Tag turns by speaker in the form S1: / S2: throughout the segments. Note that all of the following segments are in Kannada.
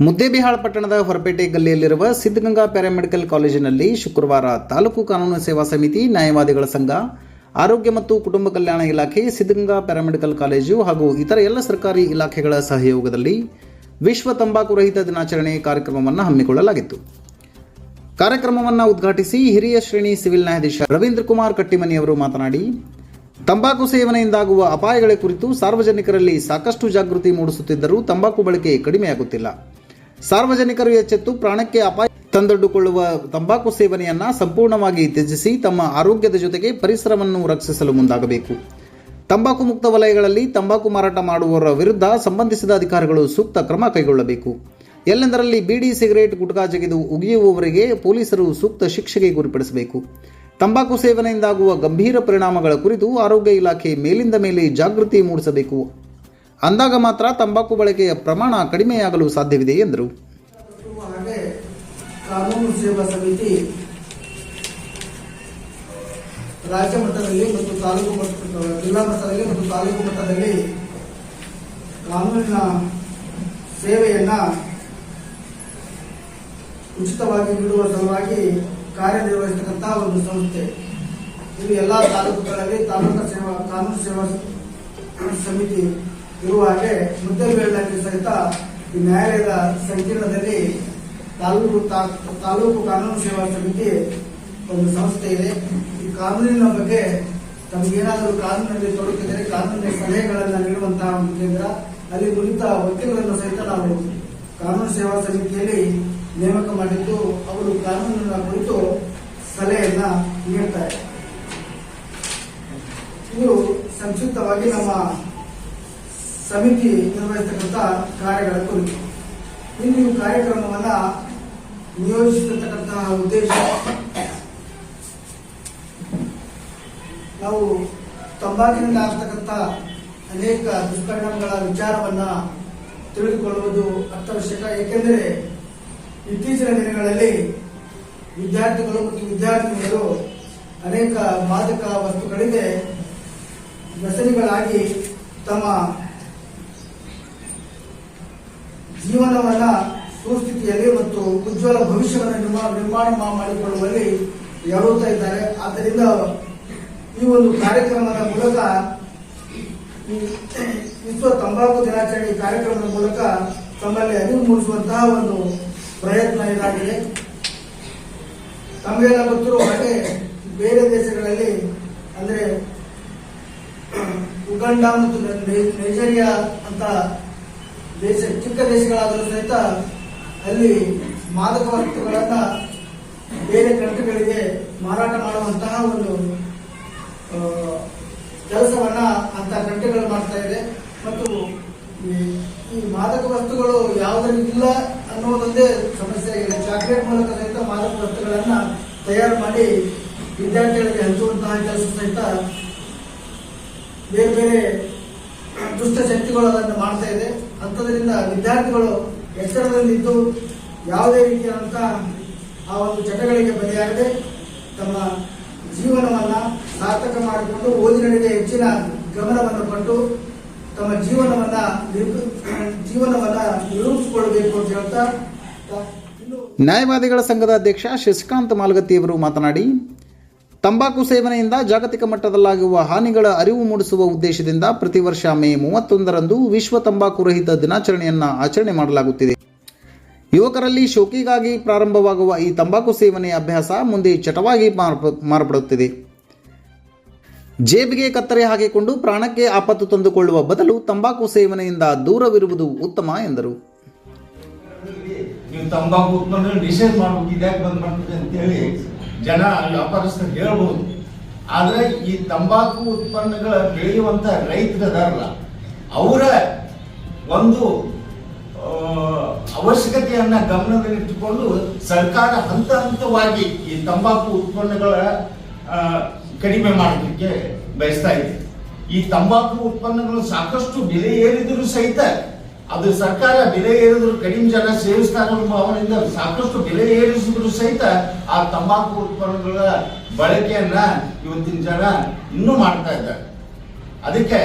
S1: ಮುದ್ದೇಬಿಹಾಳ್ ಪಟ್ಟಣದ ಹೊರಪೇಟೆ ಗಲ್ಲಿಯಲ್ಲಿರುವ ಸಿದ್ಧಗಂಗಾ ಪ್ಯಾರಾಮೆಡಿಕಲ್ ಕಾಲೇಜಿನಲ್ಲಿ ಶುಕ್ರವಾರ ತಾಲೂಕು ಕಾನೂನು ಸೇವಾ ಸಮಿತಿ, ನ್ಯಾಯವಾದಿಗಳ ಸಂಘ, ಆರೋಗ್ಯ ಮತ್ತು ಕುಟುಂಬ ಕಲ್ಯಾಣ ಇಲಾಖೆ, ಸಿದ್ಧಗಂಗಾ ಪ್ಯಾರಾಮೆಡಿಕಲ್ ಕಾಲೇಜು ಹಾಗೂ ಇತರ ಎಲ್ಲ ಸರ್ಕಾರಿ ಇಲಾಖೆಗಳ ಸಹಯೋಗದಲ್ಲಿ ವಿಶ್ವ ತಂಬಾಕು ರಹಿತ ದಿನಾಚರಣೆ ಕಾರ್ಯಕ್ರಮವನ್ನು ಹಮ್ಮಿಕೊಳ್ಳಲಾಗಿತ್ತು. ಕಾರ್ಯಕ್ರಮವನ್ನು ಉದ್ಘಾಟಿಸಿ ಹಿರಿಯ ಶ್ರೇಣಿ ಸಿವಿಲ್ ನ್ಯಾಯಾಧೀಶ ರವೀಂದ್ರ ಕುಮಾರ್ ಕಟ್ಟಿಮನಿಯವರು ಮಾತನಾಡಿ, ತಂಬಾಕು ಸೇವನೆಯಿಂದಾಗುವ ಅಪಾಯಗಳ ಕುರಿತು ಸಾರ್ವಜನಿಕರಲ್ಲಿ ಸಾಕಷ್ಟು ಜಾಗೃತಿ ಮೂಡಿಸುತ್ತಿದ್ದರೂ ತಂಬಾಕು ಬಳಕೆ ಕಡಿಮೆಯಾಗುತ್ತಿಲ್ಲ. ಸಾರ್ವಜನಿಕರು ಎಚ್ಚೆತ್ತು ಪ್ರಾಣಕ್ಕೆ ಅಪಾಯ ತಂದೊಡ್ಡುಕೊಳ್ಳುವ ತಂಬಾಕು ಸೇವನೆಯನ್ನ ಸಂಪೂರ್ಣವಾಗಿ ತ್ಯಜಿಸಿ ತಮ್ಮ ಆರೋಗ್ಯದ ಜೊತೆಗೆ ಪರಿಸರವನ್ನು ರಕ್ಷಿಸಲು ಮುಂದಾಗಬೇಕು. ತಂಬಾಕು ಮುಕ್ತ ವಲಯಗಳಲ್ಲಿ ತಂಬಾಕು ಮಾರಾಟ ಮಾಡುವವರ ವಿರುದ್ಧ ಸಂಬಂಧಿಸಿದ ಅಧಿಕಾರಿಗಳು ಸೂಕ್ತ ಕ್ರಮ ಕೈಗೊಳ್ಳಬೇಕು. ಎಲ್ಲೆಂದರಲ್ಲಿ ಬೀಡಿ, ಸಿಗರೇಟ್, ಗುಟ್ಕಾ ಜಗಿದು ಉಗಿಯುವವರಿಗೆ ಪೊಲೀಸರು ಸೂಕ್ತ ಶಿಕ್ಷೆಗೆ ಗುರಿಪಡಿಸಬೇಕು. ತಂಬಾಕು ಸೇವನೆಯಿಂದಾಗುವ ಗಂಭೀರ ಪರಿಣಾಮಗಳ ಕುರಿತು ಆರೋಗ್ಯ ಇಲಾಖೆ ಮೇಲಿಂದ ಮೇಲೆ ಜಾಗೃತಿ ಮೂಡಿಸಬೇಕು. ಅಂದಾಗ ಮಾತ್ರ ತಂಬಾಕು ಬಳಕೆಯ ಪ್ರಮಾಣ ಕಡಿಮೆಯಾಗಲು ಸಾಧ್ಯವಿದೆ ಎಂದರು.
S2: ಕಾನೂನು ಸೇವಾ ಸಮಿತಿ ರಾಜ್ಯ ಮಟ್ಟದಲ್ಲಿ ಮತ್ತು ತಾಲೂಕು ಮಟ್ಟ ಜಿಲ್ಲಾ ಮಟ್ಟದಲ್ಲಿ ಮತ್ತು ತಾಲೂಕು ಮಟ್ಟದಲ್ಲಿ ಕಾನೂನಿನ ಸೇವೆಯನ್ನ ಉಚಿತವಾಗಿ ನೀಡುವ ಸಲುವಾಗಿ ಕಾರ್ಯನಿರ್ವಹಿಸತಕ್ಕಂತಹ ಒಂದು ಸಂಸ್ಥೆ. ಇದು ಎಲ್ಲ ತಾಲೂಕುಗಳಲ್ಲಿ ತಾಲೂಕು ಸೇವಾ ಕಾನೂನು ಸೇವಾ ಸಮಿತಿ ಇರುವ ಹಾಗೆ ಮುದ್ದೆಬೇಳಿನಲ್ಲಿ ಸಹಿತ ಈ ನ್ಯಾಯಾಲಯದ ಸಂಕೀರ್ಣದಲ್ಲಿ ತಾಲೂಕು ತಾಲೂಕು ಕಾನೂನು ಸೇವಾ ಸಮಿತಿ ಒಂದು ಸಂಸ್ಥೆ ಇದೆ. ಈ ಕಾನೂನಿನ ಬಗ್ಗೆ ತಮಗೇನಾದರೂ ಕಾನೂನಿನಲ್ಲಿ ತೊಡಗಿದರೆ ಕಾನೂನಿನ ಸಲಹೆಗಳನ್ನು ನೀಡುವಂತಹ ಒಂದು ಕೇಂದ್ರ. ಅಲ್ಲಿ ಕುರಿತ ವಕೀಲರನ್ನು ಸಹಿತ ನಾವು ಕಾನೂನು ಸೇವಾ ಸಮಿತಿಯಲ್ಲಿ ನೇಮಕ ಮಾಡಿದ್ದು, ಅವರು ಕಾನೂನಿನ ಕುರಿತು ಸಲಹೆಯನ್ನ ನೀಡ್ತಾರೆ. ಇವರು ಸಂಕ್ಷಿಪ್ತವಾಗಿ ನಮ್ಮ ಸಮಿತಿ ನಿರ್ವಹಿಸತಕ್ಕಂಥ ಕಾರ್ಯಗಳ ಕುರಿತು. ಇನ್ನು ಈ ಕಾರ್ಯಕ್ರಮವನ್ನ ನಿಯೋಜಿಸಿರ್ತಕ್ಕಂತಹ ಉದ್ದೇಶ, ನಾವು ತಂಬಾಕಿನಿಂದ ಆಗ್ತಕ್ಕಂಥ ಅನೇಕ ದುಷ್ಪರಿಣಾಮಗಳ ವಿಚಾರವನ್ನ ತಿಳಿದುಕೊಳ್ಳುವುದು ಅತ್ಯವಶ್ಯಕ. ಏಕೆಂದರೆ ಇತ್ತೀಚಿನ ದಿನಗಳಲ್ಲಿ ವಿದ್ಯಾರ್ಥಿಗಳು ಮತ್ತು ವಿದ್ಯಾರ್ಥಿನಿಯರು ಅನೇಕ ಮಾದಕ ವಸ್ತುಗಳಿಗೆ ವ್ಯಸನಿಗಳಾಗಿ ತಮ್ಮ ಜೀವನವನ್ನ ಸುಸ್ಥಿತಿಯಲ್ಲಿ ಮತ್ತು ಉಜ್ವಲ ಭವಿಷ್ಯವನ್ನು ನಿರ್ಮಾಣ ನಿರ್ಮಾಣ ಮಾಡಿಕೊಳ್ಳುವಲ್ಲಿ ಎರಡುತ್ತಾ ಇದ್ದಾರೆ. ಆದ್ದರಿಂದ ಈ ಒಂದು ಕಾರ್ಯಕ್ರಮದ ಮೂಲಕ ವಿಶ್ವ ತಂಬಾಕು ದಿನಾಚರಣೆ ಕಾರ್ಯಕ್ರಮದ ಮೂಲಕ ತಮ್ಮಲ್ಲಿ ಅರಿವು ಮೂಡಿಸುವಂತಹ ಒಂದು ಪ್ರಯತ್ನ ಇದಾಗಿದೆ. ತಮಗೆಲ್ಲ ಗೊತ್ತಿರುವ ಹಾಗೆ ಬೇರೆ ದೇಶಗಳಲ್ಲಿ ಅಂದರೆ ಉಗಂಡ ಮತ್ತು ನೈಜೀರಿಯಾ ಅಂತ ದೇಶ, ಚಿಕ್ಕ ದೇಶಗಳಾದರೂ ಸಹಿತ ಅಲ್ಲಿ ಮಾದಕ ವಸ್ತುಗಳನ್ನ ಬೇರೆ ಕಂಟ್ರಿಗಳಿಗೆ ಮಾರಾಟ ಮಾಡುವಂತಹ ಒಂದು ಕೆಲಸವನ್ನ ಅಂತ ಕಂಟ್ರಿಗಳು ಮಾಡ್ತಾ ಇದೆ. ಮತ್ತು ಈ- ಮಾದಕ ವಸ್ತುಗಳು ಯಾವುದರಲ್ಲಿ ಇಲ್ಲ ಅನ್ನೋದೊಂದೇ ಸಮಸ್ಯೆ ಆಗಿದೆ. ಚಾಕ್ಲೇಟ್ ಮೂಲಕ ಸಹಿತ ಮಾದಕ ವಸ್ತುಗಳನ್ನ ತಯಾರು ಮಾಡಿ ವಿದ್ಯಾರ್ಥಿಗಳಿಗೆ ಹಂಚುವಂತಹ ಕೆಲಸ ಸಹಿತ ಬೇರೆ ಬೇರೆ ದುಷ್ಟ ಶಕ್ತಿಗಳು ಅದನ್ನು ಮಾಡ್ತಾ ಇದೆ. ಅಂಥದ್ರಿಂದ ವಿದ್ಯಾರ್ಥಿಗಳು ಎಚ್ಚರದಲ್ಲಿದ್ದು ಯಾವುದೇ ರೀತಿಯಾದಂಥ ಆ ಒಂದು ಚಟಗಳಿಗೆ ಬಲಿಯಾಗದೆ ತಮ್ಮ ಜೀವನವನ್ನ ಸಾರ್ಥಕ ಮಾಡಿಕೊಂಡು ಓದಿನಡೆಗೆ ಹೆಚ್ಚಿನ ಗಮನವನ್ನು ಕೊಟ್ಟು ತಮ್ಮ ಜೀವನವನ್ನ ಜೀವನವನ್ನು ನಿರೂಪಿಸಿಕೊಳ್ಳಬೇಕು ಅಂತ ಹೇಳ್ತಾ
S1: ನ್ಯಾಯವಾದಿಗಳ ಸಂಘದ ಅಧ್ಯಕ್ಷ ಶಶಿಕಾಂತ್ ಮಾಲ್ಗತ್ತಿಯವರು ಮಾತನಾಡಿ ತಂಬಾಕು ಸೇವನೆಯಿಂದ ಜಾಗತಿಕ ಮಟ್ಟದಲ್ಲಾಗುವ ಹಾನಿಗಳ ಅರಿವು ಮೂಡಿಸುವ ಉದ್ದೇಶದಿಂದ ಪ್ರತಿ ವರ್ಷ ಮೇ ಮೂವತ್ತೊಂದರಂದು ವಿಶ್ವ ತಂಬಾಕು ರಹಿತ ದಿನಾಚರಣೆಯನ್ನ ಆಚರಣೆ ಮಾಡಲಾಗುತ್ತಿದೆ. ಯುವಕರಲ್ಲಿ ಶೋಕಿಗಾಗಿ ಪ್ರಾರಂಭವಾಗುವ ಈ ತಂಬಾಕು ಸೇವನೆಯ ಅಭ್ಯಾಸ ಮುಂದೆ ಚಟವಾಗಿ ಮಾರ್ಪ- ಮಾರ್ಪಡುತ್ತಿದೆ. ಜೇಬಿಗೆ ಕತ್ತರಿ ಹಾಕಿಕೊಂಡು ಪ್ರಾಣಕ್ಕೆ ಆಪತ್ತು ತಂದುಕೊಳ್ಳುವ ಬದಲು ತಂಬಾಕು ಸೇವನೆಯಿಂದ ದೂರವಿರುವುದು ಉತ್ತಮ, ಎಂದರು.
S3: ತಂಬಾಕು ನಿಷೇಧ ಅಂತ ಅಂತೇಳಿ ಜನ ವ್ಯಾಪಾರಸ್ಥರು ಹೇಳ್ಬೋದು. ಆದ್ರೆ ಈ ತಂಬಾಕು ಉತ್ಪನ್ನಗಳ ಬೆಳೆಯುವಂತ ರೈತರು ಅದಾರಲ್ಲ ಅವರ ಒಂದು ಅವಶ್ಯಕತೆಯನ್ನ ಗಮನದಲ್ಲಿಟ್ಟುಕೊಂಡು ಸರ್ಕಾರ ಹಂತ ಹಂತವಾಗಿ ಈ ತಂಬಾಕು ಉತ್ಪನ್ನಗಳ ಕಡಿಮೆ ಮಾಡೋದಕ್ಕೆ ಬಯಸ್ತಾ ಇದೆ. ಈ ತಂಬಾಕು ಉತ್ಪನ್ನಗಳು ಸಾಕಷ್ಟು ಬೆಲೆ ಏರಿದ್ರು ಸಹಿತ ಅದು ಸರ್ಕಾರ ಬೆಲೆ ಏರಿದ್ರು ಕಡಿಮೆ ಜನ ಸೇವಿಸ್ತಾರೆ ಭಾವನೆಯಿಂದ ಸಾಕಷ್ಟು ಬೆಲೆ ಏರಿಸಿದ್ರು ಸಹಿತ ಆ ತಂಬಾಕು ಉತ್ಪನ್ನಗಳ ಬಳಕೆಯನ್ನ ಇವತ್ತಿನ ಜನ ಇನ್ನೂ ಮಾಡ್ತಾ ಇದ್ದಾರೆ. ಅದಕ್ಕೆ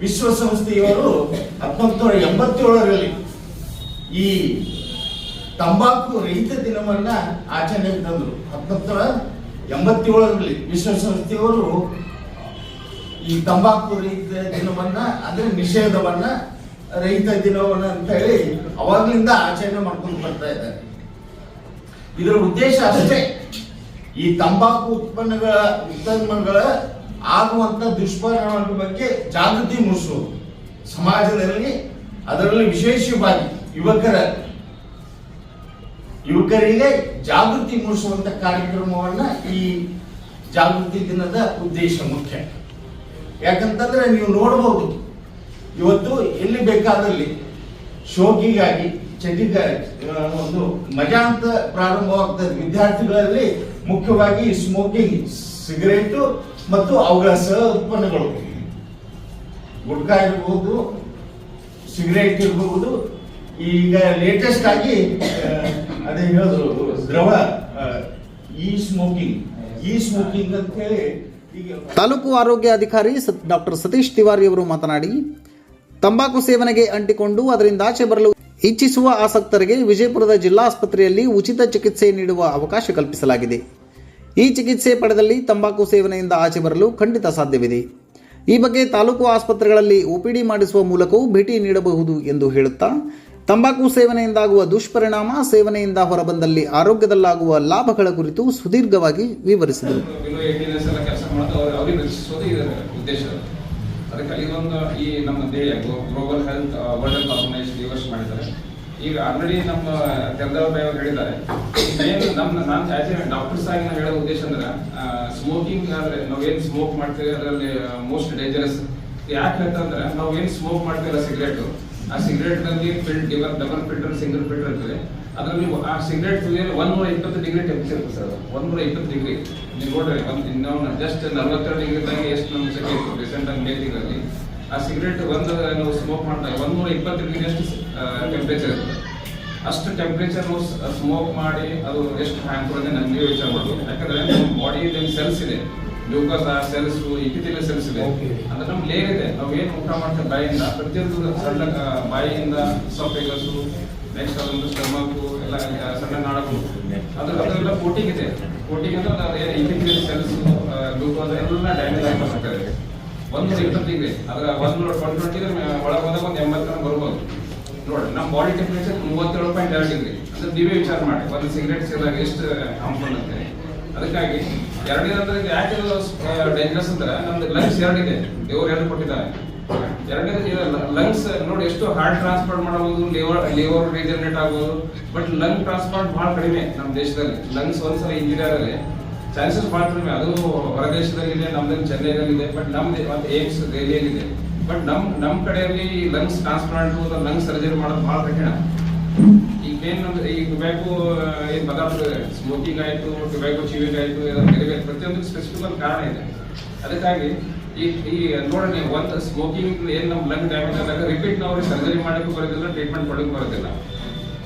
S3: ವಿಶ್ವಸಂಸ್ಥೆಯವರು ಹತ್ತೊಂಬತ್ತು ನೂರ ಎಂಬತ್ತೇಳರಲ್ಲಿ ಈ ತಂಬಾಕು ರಹಿತ ದಿನವನ್ನ ಆಚರಣೆ ತಂದರು. ಹತ್ತೊಂಬತ್ತು ನೂರ ಎಂಬತ್ತೇಳರಲ್ಲಿ ವಿಶ್ವಸಂಸ್ಥೆಯವರು ಈ ತಂಬಾಕು ರಹಿತ ದಿನವನ್ನ ಅಂದ್ರೆ ನಿಷೇಧವನ್ನ ರಹಿತ ದಿನವನ್ನ ಅಂತ ಹೇಳಿ ಅವಾಗ್ಲಿಂದ ಆಚರಣೆ ಮಾಡ್ಕೊಂಡು ಬರ್ತಾ ಇದ್ದಾರೆ. ಇದರ ಉದ್ದೇಶ ಅಷ್ಟೇ. ಈ ತಂಬಾಕು ಉತ್ಪನ್ನಗಳ ಉತ್ಪನ್ನಗಳ ಆಗುವಂತ ದುಷ್ಪರಿಣಾಮಗಳ ಬಗ್ಗೆ ಜಾಗೃತಿ ಮೂಡಿಸುವುದು. ಸಮಾಜದಲ್ಲಿ ಅದರಲ್ಲಿ ವಿಶೇಷವಾಗಿ ಯುವಕರ, ಯುವಕರಿಗೆ ಜಾಗೃತಿ ಮೂಡಿಸುವಂತ ಕಾರ್ಯಕ್ರಮವನ್ನ ಈ ಜಾಗೃತಿ ದಿನದ ಉದ್ದೇಶ ಮುಖ್ಯ. ಯಾಕಂತಂದ್ರೆ ನೀವು ನೋಡಬಹುದು ಇವತ್ತು ಎಲ್ಲಿ ಬೇಕಾದಲ್ಲಿ ಶೋಕಿಗಾಗಿ ಚಟಿಕ ಒಂದು ಮಜಾ ಅಂತ ಪ್ರಾರಂಭವಾಗ್ತದೆ ವಿದ್ಯಾರ್ಥಿಗಳಲ್ಲಿ ಮುಖ್ಯವಾಗಿ ಸ್ಮೋಕಿಂಗ್ ಸಿಗರೇಟು ಮತ್ತು ಅವುಗಳ ಸಹ ಉತ್ಪನ್ನಗಳು. ಗುಟ್ಕಾ ಇರಬಹುದು ಸಿಗರೇಟ್ ಇರಬಹುದು ಈಗ ಲೇಟೆಸ್ಟ್ ಆಗಿ ಅದೇ ಹೇಳಿದ್ರು ದ್ರವ ಈ ಸ್ಮೋಕಿಂಗ್ ಈ ಸ್ಮೋಕಿಂಗ್ ಅಂತ ಹೇಳಿ
S1: ತಾಲೂಕು ಆರೋಗ್ಯ ಅಧಿಕಾರಿ ಡಾಕ್ಟರ್ ಸತೀಶ್ ತಿವಾರಿ ಅವರು ಮಾತನಾಡಿ ತಂಬಾಕು ಸೇವನೆಗೆ ಅಂಟಿಕೊಂಡು ಅದರಿಂದ ಆಚೆ ಬರಲು ಇಚ್ಛಿಸುವ ಆಸಕ್ತರಿಗೆ ವಿಜಯಪುರದ ಜಿಲ್ಲಾ ಆಸ್ಪತ್ರೆಯಲ್ಲಿ ಉಚಿತ ಚಿಕಿತ್ಸೆ ನೀಡುವ ಅವಕಾಶ ಕಲ್ಪಿಸಲಾಗಿದೆ. ಈ ಚಿಕಿತ್ಸೆ ಪಡೆದಲ್ಲಿ ತಂಬಾಕು ಸೇವನೆಯಿಂದ ಆಚೆ ಬರಲು ಖಂಡಿತ ಸಾಧ್ಯವಿದೆ. ಈ ಬಗ್ಗೆ ತಾಲೂಕು ಆಸ್ಪತ್ರೆಗಳಲ್ಲಿ ಒಪಿಡಿ ಮಾಡಿಸುವ ಮೂಲಕವೂ ಭೇಟಿ ನೀಡಬಹುದು ಎಂದು ಹೇಳುತ್ತಾ, ತಂಬಾಕು ಸೇವನೆಯಿಂದಾಗುವ ದುಷ್ಪರಿಣಾಮ ಸೇವನೆಯಿಂದ ಹೊರಬಂದಲ್ಲಿ ಆರೋಗ್ಯದಲ್ಲಾಗುವ ಲಾಭಗಳ ಕುರಿತು ಸುದೀರ್ಘವಾಗಿ ವಿವರಿಸಿದರು
S4: ಬಿಲೋ ಏಯ್ಟೀನ್ ಇಯರ್ಸ್ ಎಲ್ಲ ಕೆಲಸ ಮಾಡೋದು ಅವ್ರು ಅವ್ರಿಗೆ ರಚಿಸೋದು ಇದರ ಉದ್ದೇಶ ಅದಕ್ಕೆ ಇದೊಂದು ಈ ನಮ್ಮ global health world health organization reverse ಮಾಡಿದ್ದಾರೆ. ಈಗ ಆಲ್ರೆಡಿ ನಮ್ಮ ತೆರದವ್ರ ಅವರು ಹೇಳಿದ್ದಾರೆ. ನಮ್ಮ, ನಾನು ಆಸ್ ಎ ಡಾಕ್ಟರ್ಸ್ ಆಗಿ ನಾನು ಹೇಳೋ ಉದ್ದೇಶ ಅಂದ್ರೆ ಸ್ಮೋಕಿಂಗ್ ಅಂದ್ರೆ ನಾವೇನು ಸ್ಮೋಕ್ ಮಾಡ್ತೀವಿ ಅದರಲ್ಲಿ ಮೋಸ್ಟ್ ಡೇಂಜರಸ್ ಯಾಕೆ ಅಂತಂದ್ರೆ ನಾವೇನು ಸ್ಮೋಕ್ ಮಾಡ್ತೀವಲ್ಲ ಸಿಗರೇಟು ಆ ಸಿಗರೇಟ್ನಲ್ಲಿ fill double double filter single filter ಇರ್ತದೆ. ಅದರಲ್ಲಿ ಆ ಸಿಗರೇಟ್ ಒಂದೂರ ಇಪ್ಪತ್ತು ಡಿಗ್ರಿ ಟೆಂಪರೇಚರ್ ಇರ್ತದೆ ಸರ್ ಒಂದೂರ ಇಪ್ಪತ್ತು ಡಿಗ್ರಿ ನೀವು ನೋಡ್ರಿ, ಒಂದು, ಇನ್ನೊಂದು ಜಸ್ಟ್ ಡಿಗ್ರಿ ಡಿಗ್ರಿದಾಗ ಎಷ್ಟು ನಮ್ಮ ಸೆಕೆ ಇತ್ತು ರೀಸೆಂಟ್ ಆಗಿ ಮೇ ತಿಂಗಳಲ್ಲಿ ಆ ಸಿಗರೇಟ್ ಒಂದು ನಾವು ಸ್ಮೋಕ್ ಮಾಡ್ತಾ ನೂರ ಇಪ್ಪತ್ತು ಡಿಗ್ರಿ ಅಷ್ಟು ಟೆಂಪ್ರೇಚರ್ ಇರ್ತದೆ ಅಷ್ಟು ನಾವು ಸ್ಮೋಕ್ ಮಾಡಿ ಅದು ಎಷ್ಟು ಹ್ಯಾಂಗ್ ಅಂತ ನನಗೆ ವಿಚಾರ ಮಾಡೋದು ಯಾಕಂದ್ರೆ ನಮ್ಮ ಬಾಡಿ ಸೆಲ್ಸ್ ಇದೆ. ಗ್ಲೂಕೋಸ್ ಸೆಲ್ಸ್ ಇಪಿತಿಲ ಸೆಲ್ಸ್ ಇದೆ. ಅಂದ್ರೆ ನಮ್ಗೆ ಲೇರ್ ಇದೆ ನಾವು ಏನು ಊಟ ಮಾಡ್ತೇವೆ ಬಾಯಿಂದ ಪ್ರತಿಯೊಂದು ಸಣ್ಣ ಆ, ಬಾಯಿಯಿಂದ ಸೊಪ್ಪೆಗಸು ನೆಕ್ಸ್ಟ್ ಅದೊಂದು ಸ್ಟಮಕ್ ಎಲ್ಲ ಆ, ಸಣ್ಣ ನಾಳಗಳು. ಅದ್ರ ಅದೆಲ್ಲ ಕೋಟಿಂಗ್ ಇದೆ. ಕೋಟಿಂಗ್ ಅಂದ್ರೆ ಇಪಿತಿಲ ಒಂದು ಇಪ್ಪತ್ತು ಡಿಗ್ರಿ ಅದ್ರ ಒಂದು ಒನ್ ಟ್ವೆಂಟಿ ಒಳಗೆ ಹೋದಾಗ ಒಂದು ಎಂಬತ್ತರ ಬರ್ಬೋದು. ನೋಡಿ ನಮ್ಮ ಬಾಡಿ ಟೆಂಪರೇಚರ್ ಮೂವತ್ತೇಳು ಪಾಯಿಂಟ್ ಎರಡು ಡಿಗ್ರಿ. ಅಂದ್ರೆ ನೀವೇ ವಿಚಾರ ಮಾಡಿ. ಒಂದು ಸಿಗರೇಟ್ ಸೇರಿದಾಗ ಎಷ್ಟು ಹಾರ್ಮ್ಫುಲ್ ಅಂತ ಅದಕ್ಕಾಗಿ ಎರಡನೇ ಅಂದ್ರೆ ಯಾಕೆ ಡೇಂಜರಸ್ ಅಂದ್ರೆ ನಮ್ದು ಲಂಗ್ಸ್ ಎರಡಿದೆ ದೇವ್ರು ಎರಡು ಕೊಟ್ಟಿದ್ದಾರೆ. ಎರಡನೇದು ಲಂಗ್ಸ್ ನೋಡಿ ಎಷ್ಟು ಹಾರ್ಟ್ ಟ್ರಾನ್ಸ್ಪೋರ್ಟ್ ಮಾಡಬಹುದು ಲಿವರ್ ಲಿವರ್ ರೀಜನರೇಟ್ ಆಗ್ಬೋದು. ಬಟ್ ಲಂಗ್ ಟ್ರಾನ್ಸ್ಪೋರ್ಟ್ ಬಹಳ ಕಡಿಮೆ ನಮ್ಮ ದೇಶದಲ್ಲಿ. ಲಂಗ್ಸ್ ಒಂದ್ಸಲ ಇಂಜಿನಿಯರ್ ಆದರೆ ಚಾನ್ಸಸ್ ಭಾಳ ಕಡಿಮೆ ಅದು ಹೊರದೇಶದಲ್ಲಿದೆ ಚೆನ್ನೈನಲ್ಲಿ ಇದೆ ಬಟ್ ನಮ್ದು ಒಂದು ಏಮ್ಸ್ ದೆಹಲಿಯಲ್ಲಿದೆ. ಬಟ್ ನಮ್ಮ ನಮ್ಮ ಕಡೆಯಲ್ಲಿ ಲಂಗ್ಸ್ ಟ್ರಾನ್ಸ್ಪ್ಲಾಂಟ್ ಲಂಗ್ಸ್ ಸರ್ಜರಿ ಮಾಡೋದು ಬಹಳ ಕಠಿಣ. ಈಗ ಏನ್ ನಮ್ದು ಈ ಟೊಬ್ಯಾಕೋ ಏನು ಪದಾರ್ಥ ಸ್ಮೋಕಿಂಗ್ ಆಯಿತು ಟೊಬ್ಯಾಕೋ ಚೀವಿಂಗ್ ಆಯಿತು ಬೇರೆ ಪ್ರತಿಯೊಂದು ಸ್ಪೆಸಿಫಿಕ್ ಒಂದು ಕಾರಣ ಇದೆ. ಅದಕ್ಕಾಗಿ ಈ ಈ ನೋಡಿ ನೀವು ಒಂದು ಸ್ಮೋಕಿಂಗ್ ಏನು ನಮ್ಮ ಲಂಗ್ ಡ್ಯಾಮೇಜ್ ಆದಾಗ ರಿಪೀಟ್ ನಾವು ಸರ್ಜರಿ ಮಾಡೋಕ್ಕೂ ಬರೋದಿಲ್ಲ ಟ್ರೀಟ್ಮೆಂಟ್ ಮಾಡೋಕ್ಕೂ ಬರೋದಿಲ್ಲ.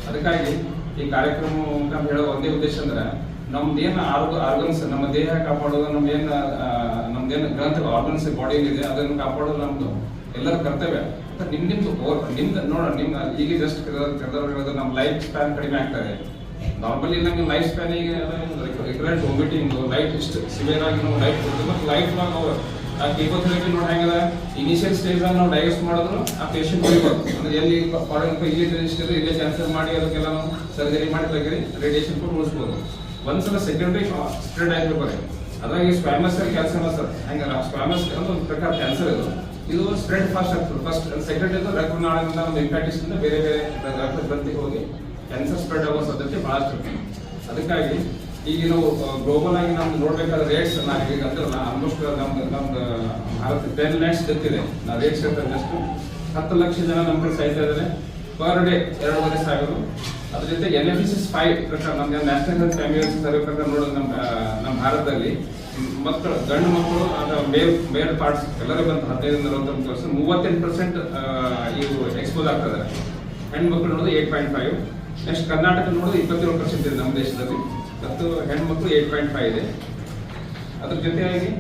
S4: ಅದಕ್ಕಾಗಿ ಈ ಕಾರ್ಯಕ್ರಮ ಅಂತ ಹೇಳೋ ಒಂದೇ ಉದ್ದೇಶ ಅಂದ್ರೆ ನಮ್ದೇನು ಆರ್ಗ ಆರ್ಗನ್ಸ್, ನಮ್ಮ ದೇಹ ಕಾಪಾಡೋದು ನಮ್ದೇನು ನಮ್ದೇನು ಗ್ರಂಥ ಆರ್ಗನ್ಸ್ ಬಾಡಿಯಲ್ಲಿದೆ ಅದನ್ನು ಕಾಪಾಡೋದು ನಮ್ದು. ಎಲ್ಲರ ಕರ್ತವ್ಯ. ನಿಮ್ ನಿಮ್ದು ನಿಮ್ದು, ನೋಡ ನಿಮ್ಮ ಈಗ ಜಸ್ಟ್ ಹೇಳೋದು ನಮ್ಮ ಲೈಫ್ ಸ್ಪ್ಯಾನ್ ಕಡಿಮೆ ಆಗ್ತದೆ ನಾರ್ಮಲಿ ನಮಗೆ ಲೈಫ್ ಸ್ಪ್ಯಾನ್ ಈಗ ರೆಗ್ಯುಲರ್ ವಾಮಿಟಿಂಗ್ ಲೈಫ್ ಇಷ್ಟು ಸಿವಿಯರ್ ಆಗಿ ನಾವು ಲೈಫ್ ಕೊಡ್ತೀವಿ ಮತ್ತು ಲೈಫ್ ಆ ಕೀಮೋಥೆರಪಿ ನೋಡಿ ಹೆಂಗದ? ಇನಿಷಿಯಲ್ ಸ್ಟೇಜ್ ನಾವು ಡಯಾಗ್ನೋಸ್ ಮಾಡಿದ್ರು, ಆ ಪೇಷಂಟ್ ಉಳಿಬೋದು ಅಂದ್ರೆ ಎಲ್ಲಿ ಫಾರಿನ್ ಇಲ್ಲಿ ಇಲ್ಲೇ ಕ್ಯಾನ್ಸರ್ ಮಾಡಿ ಅದಕ್ಕೆಲ್ಲ ನಾವು ಸರ್ಜರಿ ಮಾಡಿ ತಗ್ರಿ ರೇಡಿಯೇಷನ್ ಕೂಡ ಉಳಿಸ್ಬೋದು. ಒಂದ್ಸಲ ಸೆಕೆಂಡ್ರಿ ಸ್ಪ್ರೆಡ್ ಆಗಿರ್ತಾರೆ ಅದ್ರಾಗ ಈ ಸ್ಪ್ಯಾಮಸ್ ಕ್ಯಾನ್ಸರ್ ಸರ್. ಹಂಗಲ್ಲ ಅಂತ ಒಂದು ಪ್ರಕಾರ ಕ್ಯಾನ್ಸರ್ ಇದು. ಇದು ಸ್ಪ್ರೆಡ್ ಫಾಸ್ಟ್ ಆಗ್ತದೆ. ಫಸ್ಟ್ ಸೆಕೆಂಡ್ ಇದು ರಕ್ತನಾಳದಿಂದ ಒಂದು ಇಂಪ್ಯಾಟಿಸ್ ಇಂದ ಬೇರೆ ಬೇರೆ ರಕ್ತ ಗ್ರಂಥಿಗೆ ಹೋಗಿ ಕ್ಯಾನ್ಸರ್ ಸ್ಪ್ರೆಡ್ ಆಗೋ ಸಾಧ್ಯತೆ ಭಾಳಷ್ಟು ಇರ್ತದೆ ಅದಕ್ಕಾಗಿ ಈಗ ಗ್ಲೋಬಲ್ ಆಗಿ ನಮ್ಗೆ ನೋಡ್ಬೇಕಾದ್ರೆ ರೇಟ್ಸ್ ನಾನು ಈಗ ನಾ ಆಲ್ಮೋಸ್ಟ್ ನಮ್ಗೆ ನಮ್ದು ಭಾರತ ಟೆನ್ ಲ್ಯಾಕ್ಸ್ ಗೊತ್ತಿದೆ ನಾ ರೇಟ್ಸ್ ಹೇಳ್ತಾರೆ ಜಸ್ಟ್ ಹತ್ತು ಲಕ್ಷ ಜನ ನಮ್ಮ ಕಡೆ ಸಾಯ್ತಾ ಇದ್ದಾರೆ. ಪರ್ ಡೇ ಎರಡೂವರೆ ಸಾವಿರ. ಅದ್ರ ಜೊತೆ ಎನ್ ಎಫ್ ಎಸ್ ಫೈವ್ ಪ್ರಕಾರ ನಮ್ಮ ನ್ಯಾಷನಲ್ ಹೆಲ್ತ್ ಫ್ಯಾಮಿಲಿ ಸರ್ವೆ ಪ್ರಕಾರ ನೋಡೋದು ನಮ್ಮ ನಮ್ಮ ಭಾರತದಲ್ಲಿ. ಮಕ್ಕಳು, ಗಂಡು ಮಕ್ಕಳು ಅಥವಾ ಮೇಲ್ ಮೇಲ್ ಪಾರ್ಟ್ಸ್ ಎಲ್ಲರೂ ಬಂತು ಹದಿನೈದರಿಂದ ಅರವತ್ತೊಂದು ವರ್ಷ ಮೂವತ್ತೆಂಟು ಪರ್ಸೆಂಟ್ ಇವು ಎಕ್ಸ್ಪೋಸ್ ಆಗ್ತದೆ ಮಕ್ಕಳು ನೋಡೋದು eight point five next Karnataka ನೋಡೋದು ಇಪ್ಪತ್ತೇಳು ಪರ್ಸೆಂಟ್ ಇದೆ ನಮ್ಮ ದೇಶದಲ್ಲಿ. ಮತ್ತು ಹೆಣ್ಮಕ್ಳು ಏಟ್ ಪಾಯಿಂಟ್ ಫೈವ್ ಇದೆ. ಅದ್ರ ಜೊತೆಯಾಗಿ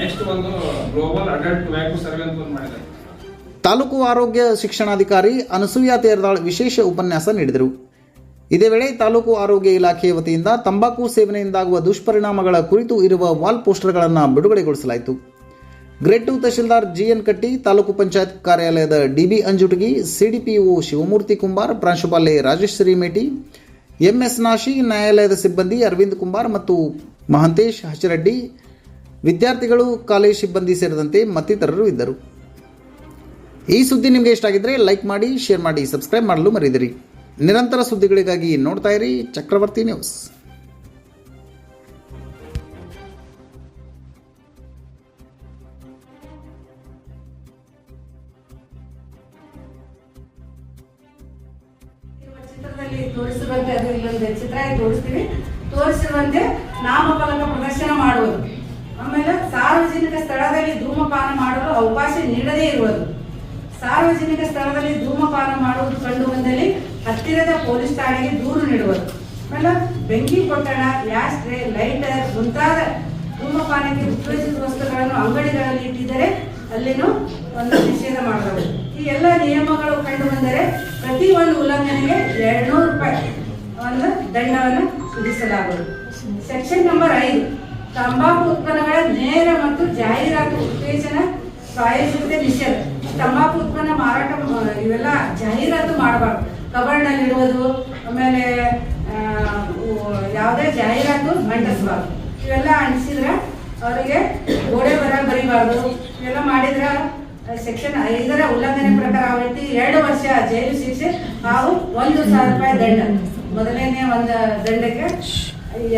S4: ನೆಕ್ಸ್ಟ್ ಒಂದು ಗ್ಲೋಬಲ್ ಅಡಲ್ಟ್ ವ್ಯಾಕು ಸರ್ವೆ ಅಂತ ಒಂದು ಮಾಡಿದ್ದಾರೆ.
S1: ತಾಲೂಕು ಆರೋಗ್ಯ ಶಿಕ್ಷಣಾಧಿಕಾರಿ ಅನಸೂಯ ತೇರದಾಳ್ ವಿಶೇಷ ಉಪನ್ಯಾಸ ನೀಡಿದರು. ಇದೇ ವೇಳೆ ತಾಲೂಕು ಆರೋಗ್ಯ ಇಲಾಖೆಯ ವತಿಯಿಂದ ತಂಬಾಕು ಸೇವನೆಯಿಂದಾಗುವ ದುಷ್ಪರಿಣಾಮಗಳ ಕುರಿತು ಇರುವ ವಾಲ್ ಪೋಸ್ಟರ್ಗಳನ್ನು ಬಿಡುಗಡೆಗೊಳಿಸಲಾಯಿತು. Grade two tahsildar G N ಕಟ್ಟಿ, ತಾಲೂಕು ಪಂಚಾಯತ್ ಕಾರ್ಯಾಲಯದ ಡಿಬಿ ಅಂಜುಟಗಿ, ಸಿಡಿಪಿಒ ಶಿವಮೂರ್ತಿ ಕುಂಬಾರ್, ಪ್ರಾಂಶುಪಾಲೆ ರಾಜೇಶ್ವರಿ ಮೇಟಿ, ಎಂಎಸ್ ನಾಶಿ, ನ್ಯಾಯಾಲಯದ ಸಿಬ್ಬಂದಿ ಅರವಿಂದ್ ಕುಂಬಾರ್ ಮತ್ತು ಮಹಂತೇಶ್ ಹಚರೆಡ್ಡಿ ವಿದ್ಯಾರ್ಥಿಗಳು, ಕಾಲೇಜ್ ಸಿಬ್ಬಂದಿ ಸೇರಿದಂತೆ ಮತ್ತಿತರರು ಇದ್ದರು. ಈ ಸುದ್ದಿ ನಿಮಗೆ ಇಷ್ಟ ಆಗಿದ್ರೆ ಲೈಕ್ ಮಾಡಿ, ಶೇರ್ ಮಾಡಿ, ಸಬ್ಸ್ಕ್ರೈಬ್ ಮಾಡಲು ಮರೆಯದಿರಿ. ನಿರಂತರ ಸುದ್ದಿಗಳಿಗಾಗಿ ನೋಡ್ತಾ ಇರಿ ಚಕ್ರವರ್ತಿ ನ್ಯೂಸ್.
S5: ಚಿತ್ರದಲ್ಲಿ ತೋರಿಸಿರುವಂತೆ ಅದು ಇಲ್ಲೊಂದು ಚಿತ್ರ ತೋರಿಸ್ತೀವಿ. ತೋರಿಸಿರುವಂತೆ ನಾಮಫಲಕ ಪ್ರದರ್ಶನ ಮಾಡುವುದು. ಆಮೇಲೆ ಸಾರ್ವಜನಿಕ ಸ್ಥಳದಲ್ಲಿ ಧೂಮಪಾನ ಮಾಡಲು ಅವಕಾಶ ನೀಡದೇ ಇರುವುದು. ಸಾರ್ವಜನಿಕ ಸ್ಥಳದಲ್ಲಿ ಧೂಮಪಾನ ಮಾಡುವುದು ಕಂಡು ಬಂದಲ್ಲಿ ಹತ್ತಿರದ ಪೊಲೀಸ್ ಠಾಣೆಗೆ ದೂರು ನೀಡುವರು. ಆಮೇಲೆ ಬೆಂಕಿ ಪೊಟ್ಟಣ ಯಾಸ್ತ್ರೆ ಟ್ರೇ ಲೈಟರ್ ಮುಂತಾದ ಧೂಮಪಾನಕ್ಕೆ ಉತ್ತೇಜಿತ ವಸ್ತುಗಳನ್ನು ಅಂಗಡಿಗಳಲ್ಲಿ ಇಟ್ಟಿದ್ದರೆ ಅಲ್ಲಿನೂ ಒಂದು ನಿಷೇಧ ಮಾಡಬಹುದು. ಈ ಎಲ್ಲ ನಿಯಮಗಳು ಕಂಡು ಬಂದರೆ ಪ್ರತಿ ಒಂದು ಉಲ್ಲಂಘನೆಗೆ ಎರಡ್ನೂರು ರೂಪಾಯಿ ಒಂದು ದಂಡವನ್ನು ವಿಧಿಸಲಾಗುವುದು. ಸೆಕ್ಷನ್ ನಂಬರ್ ಐದು, ತಂಬಾಕು ಉತ್ಪನ್ನಗಳ ನೇರ ಮತ್ತು ಜಾಹೀರಾತು ಉತ್ತೇಜನ ಪ್ರಾಯೋಜಿತ ನಿಷೇಧ. ತಂಬಾಕು ಉತ್ಪನ್ನ ಮಾರಾಟ, ಇವೆಲ್ಲ ಜಾಹೀರಾತು ಮಾಡಬಾರ್ದು. ಕಬರ್ನಲ್ಲಿ ಇಡುವುದು ಆಮೇಲೆ ಯಾವುದೇ ಜಾಹೀರಾತು ಮಂಡಿಸಬಾರ್ದು ಇವೆಲ್ಲ ಅಂಟಿಸಿದ್ರೆ ಅವರಿಗೆ ಗೋಡೆ ಬರ ಬರಿಬಾರ್ದು. ಇವೆಲ್ಲ ಮಾಡಿದ್ರೆ ಸೆಕ್ಷನ್ ಐದರ ಉಲ್ಲಂಘನೆ ಪ್ರಕಾರ ಆ ವ್ಯಕ್ತಿ ಎರಡು ವರ್ಷ ಜೈಲು ಶಿಕ್ಷೆ ಹಾಗೂ ಒಂದು ಸಾವಿರ ರೂಪಾಯಿ ದಂಡ. ಮೊದಲನೇ ಒಂದು ದಂಡಕ್ಕೆ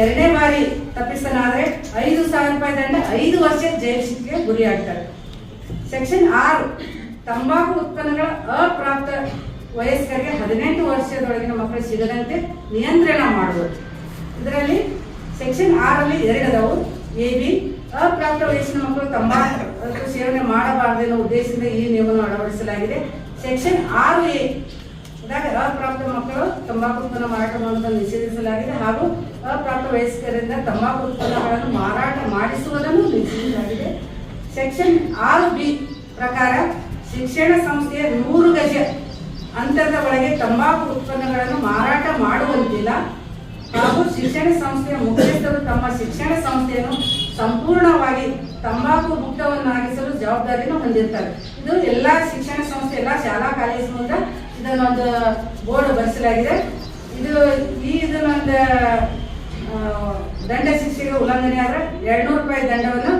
S5: ಎರಡನೇ ಬಾರಿ ತಪ್ಪಿಸಲಾದ್ರೆ ಐದು ಸಾವಿರ ರೂಪಾಯಿ ದಂಡ ಐದು ವರ್ಷ ಜೈಲು ಶಿಕ್ಷೆಗೆ ಗುರಿಯಾಗ್ತಾರೆ. ಸೆಕ್ಷನ್ ಆರು, ತಂಬಾಕು ಉತ್ಪನ್ನಗಳ ಅಪ್ರಾಪ್ತ ವಯಸ್ಕರಿಗೆ ಹದಿನೆಂಟು ವರ್ಷದೊಳಗಿನ ಮಕ್ಕಳು ಸಿಗದಂತೆ ನಿಯಂತ್ರಣ ಮಾಡಬೇಕು. ಇದರಲ್ಲಿ ಸೆಕ್ಷನ್ ಆರಲ್ಲಿ ಎರಡದವು ಎ ಬಿ ಅಪ್ರಾಪ್ತ ವಯಸ್ಸಿನ ಮಕ್ಕಳು ತಂಬಾಕು ಸೇವನೆ ಮಾಡಬಾರದೆನ್ನುವ ಉದ್ದೇಶದಿಂದ ಈ ನಿಯಮವನ್ನು ಅಳವಡಿಸಲಾಗಿದೆ. ಸೆಕ್ಷನ್ ಆರು ಎ ಅಪ್ರಾಪ್ತ ಮಕ್ಕಳು ತಂಬಾಕು ಉತ್ಪನ್ನ ಮಾರಾಟ ಮಾಡುವುದನ್ನು ನಿಷೇಧಿಸಲಾಗಿದೆ. ಹಾಗೂ ಅಪ್ರಾಪ್ತ ವಯಸ್ಕರಿಂದ ತಂಬಾಕು ಉತ್ಪನ್ನಗಳನ್ನು ಮಾರಾಟ ಮಾಡಿಸುವುದನ್ನು ನಿಷೇಧಿಸಲಾಗಿದೆ. ಸೆಕ್ಷನ್ ಆರು ಬಿ ಪ್ರಕಾರ ಶಿಕ್ಷಣ ಸಂಸ್ಥೆಯ ನೂರು ಗಜ ಅಂತರದ ಒಳಗೆ ತಂಬಾಕು ಉತ್ಪನ್ನಗಳನ್ನು ಮಾರಾಟ ಮಾಡುವಂತಿಲ್ಲ. ಹಾಗೂ ಶಿಕ್ಷಣ ಸಂಸ್ಥೆಯ ಮುಖ್ಯಸ್ಥರು ತಮ್ಮ ಶಿಕ್ಷಣ ಸಂಸ್ಥೆಯನ್ನು ಸಂಪೂರ್ಣವಾಗಿ ತಂಬಾಕು ಮುಕ್ತವನ್ನಾಗಿಸಲು ಜವಾಬ್ದಾರಿಯನ್ನು ಹೊಂದಿರ್ತಾರೆ. ಇದು ಎಲ್ಲ ಶಿಕ್ಷಣ ಸಂಸ್ಥೆ, ಎಲ್ಲ ಶಾಲಾ ಕಾಲೇಜು ಮುಂದೆ ಇದನ್ನೊಂದು ಬೋರ್ಡ್ ಬರೆಸಲಾಗಿದೆ. ಇದು ಈ ಇದನ್ನೊಂದು ದಂಡ ಶಿಕ್ಷೆಗೆ ಉಲ್ಲಂಘನೆ ಆದರೆ ಎರಡ್ನೂರು ರೂಪಾಯಿ ದಂಡವನ್ನು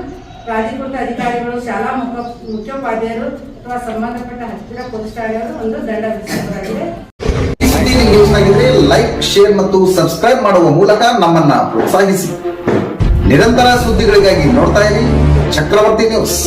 S5: ಪ್ರಾಧಿಕೃತ ಅಧಿಕಾರಿಗಳು, ಶಾಲಾ ಮುಖ ಮುಖ್ಯೋಪಾಧ್ಯಾಯರು ಅಥವಾ ಸಂಬಂಧಪಟ್ಟ ಹತ್ತಿರ ಪೊಲೀಸ್ ಠಾಣೆಯವರು ಒಂದು ದಂಡ ವಿಧಿಸಲಾಗಿದೆ
S1: ಈ ಸುದ್ದಿ ಆಗಿದ್ರೆ ಲೈಕ್ ಶೇರ್ ಮತ್ತು ಸಬ್ಸ್ಕ್ರೈಬ್ ಮಾಡುವ ಮೂಲಕ ನಮ್ಮನ್ನ ಪ್ರೋತ್ಸಾಹಿಸಿ. ನಿರಂತರ ಸುದ್ದಿಗಳಿಗಾಗಿ ನೋಡ್ತಾ ಇರಿ ಚಕ್ರವರ್ತಿ ನ್ಯೂಸ್